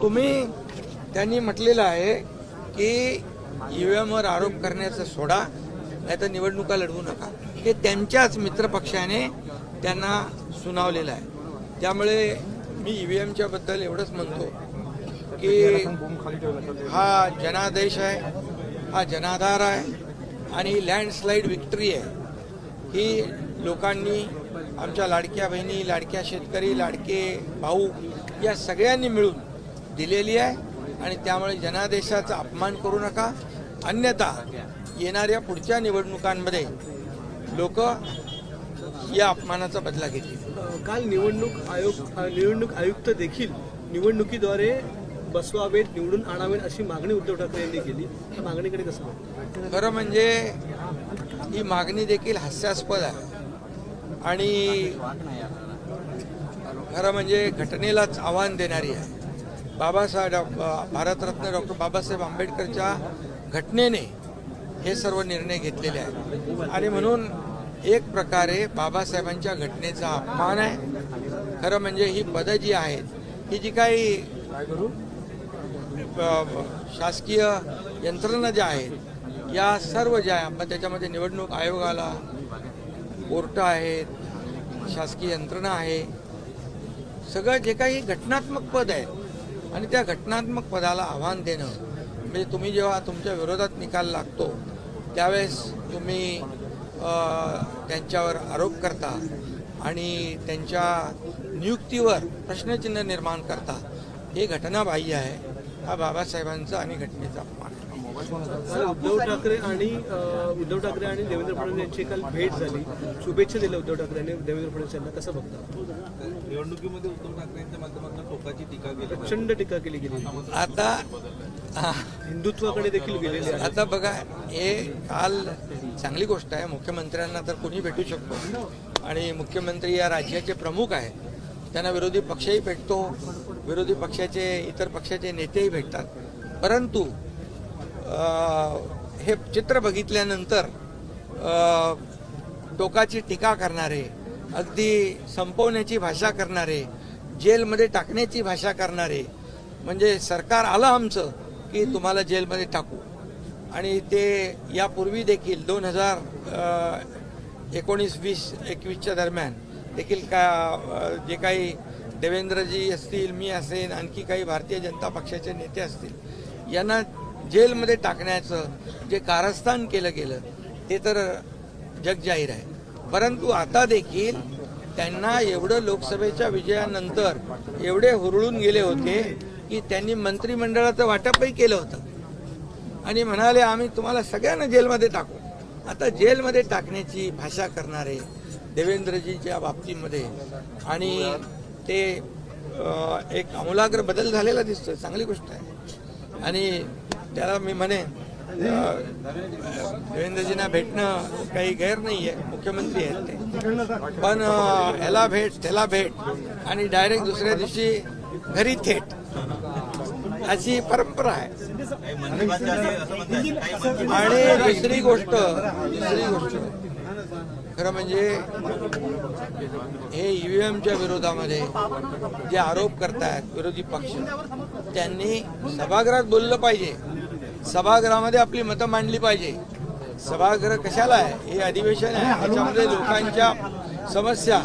तुम्ही त्यांनी म्हटलेलं आहे की ईव्हीएमवर आरोप करण्याचं सोडा नाही तर निवडणुका लढवू नका. हे त्यांच्याच मित्रपक्षाने त्यांना सुनावलेलं आहे. त्यामुळे मी ईव्हीएमच्या बद्दल एवढंच म्हणतो की हा जनादेश आहे हा जनाधार आहे आणि लँडस्लाईड विक्ट्री आहे. ही लोकांनी आमच्या लाडक्या बहिणी लाडक्या शेतकरी लाडके भाऊ या सगळ्यांनी मिळून दिलेली आहे आणि त्यामुळे जनादेशाचा अपमान करू नका. अन्यथा येणाऱ्या पुढच्या निवडणुकांमध्ये लोक या अपमानाचा बदला घेतील. काल निवडणूक आयोग निवडणूक आयुक्त देखील निवडणुकीद्वारे बसवावेत निवडून आणावेत अशी मागणी उद्धव ठाकरे यांनी केली. त्या मागणीकडे कसं? खरं म्हणजे ही मागणी देखील हास्यास्पद आहे. आणि खरं म्हणजे घटनेलाच आव्हान देणारी आहे. बाबासाहेब डॉ- भारतरत्न डॉक्टर बाबासाहेब आंबेडकरच्या घटनेने हे सर्व निर्णय घेतलेले आहेत. आणि म्हणून एक प्रकारे बाबासाहेबांच्या घटनेचा अपमान आहे. खरं म्हणजे ही पदं जी आहेत ही जी काही शासकीय यंत्रणा ज्या आहेत या सर्व ज्या आहे त्याच्यामध्ये निवडणूक आयोगाला कोर्ट आहेत शासकीय यंत्रणा आहे सगळं जे काही घटनात्मक पद आहे आणि त्या घटनात्मक पदाला आव्हान देणं म्हणजे तुम्ही जेव्हा तुमच्या विरोधात निकाल लागतो त्यावेळेस तुम्ही त्यांच्यावर आरोप करता आणि त्यांच्या नियुक्तीवर प्रश्नचिन्ह निर्माण करता. हे घटनाबाह्य आहे. हा बाबासाहेबांचा आणि घटनेचा अपमान आहे. उद्धव ठाकरे आणि उद्धव ठाकरे आणि देवेंद्र फडणवीस यांची काल भेट झाली. शुभेच्छा दिल्या उद्धव ठाकरे आणि देवेंद्र फडणवीस यांना. कसं बघता? निवडणुकीमध्ये उद्धव ठाकरेंच्या माध्यमातून टोकाची टीका केली प्रचंड टीका केली गेली. आता हिंदुत्वाकडे देखील गेलेली आता बघा हे काल चांगली गोष्ट आहे. मुख्यमंत्र्यांना तर कोणी भेटू शकतो. आणि मुख्यमंत्री या राज्याचे प्रमुख आहेत. त्यांना विरोधी पक्षही भेटतो. विरोधी पक्षाचे इतर पक्षाचे नेतेही भेटतात. परंतु हे चित्र बघितल्यानंतर टोकाची टीका करणारे अगदी संपवण्याची भाषा करणारे जेलमध्ये टाकण्याची भाषा करणारे म्हणजे सरकार आलं आमचं की तुम्हाला जेलमध्ये टाकू. आणि ते यापूर्वी देखील दोन हजार एकोणीस वीस एकवीसच्या दरम्यान देखील का जे काही देवेंद्रजी असतील मी असेन आणखी काही भारतीय जनता पक्षाचे नेते असतील यांना जेलमध्ये टाकण्याचं जे कारस्थान केलं गेलं ते तर जगजाहीर आहे. परंतु आता देखील त्यांना एवढं लोकसभेच्या विजयानंतर एवढे हुरळून गेले होते की त्यांनी मंत्रिमंडळाचं वाटपही केलं होतं. आणि म्हणाले आम्ही तुम्हाला सगळ्यांना जेलमध्ये टाकू. आता जेलमध्ये टाकण्याची भाषा करणारे देवेंद्रजीच्या बाबतीमध्ये आणि ते एक आमूलाग्र बदल झालेला दिसतोय चांगली गोष्ट आहे. आणि त्याला मी म्हणेन देवेंद्रजीना देवेंद्रजींना भेटणं काही गैर नाही आहे मुख्यमंत्री आहेत ते. पण याला भेट त्याला भेट आणि डायरेक्ट दुसऱ्या दिवशी घरी थेट. अशी परंपरा आहे. आणि दुसरी गोष्ट दुसरी गोष्ट खरं म्हणजे हे ईव्हीएमच्या विरोधामध्ये जे आरोप करतायत विरोधी पक्ष त्यांनी सभागृहात बोललं पाहिजे. सभागृहामध्ये आपली मतं मांडली पाहिजे. सभागृह कशाला आहे? हे अधिवेशन आहे. त्याच्यामध्ये लोकांच्या समस्या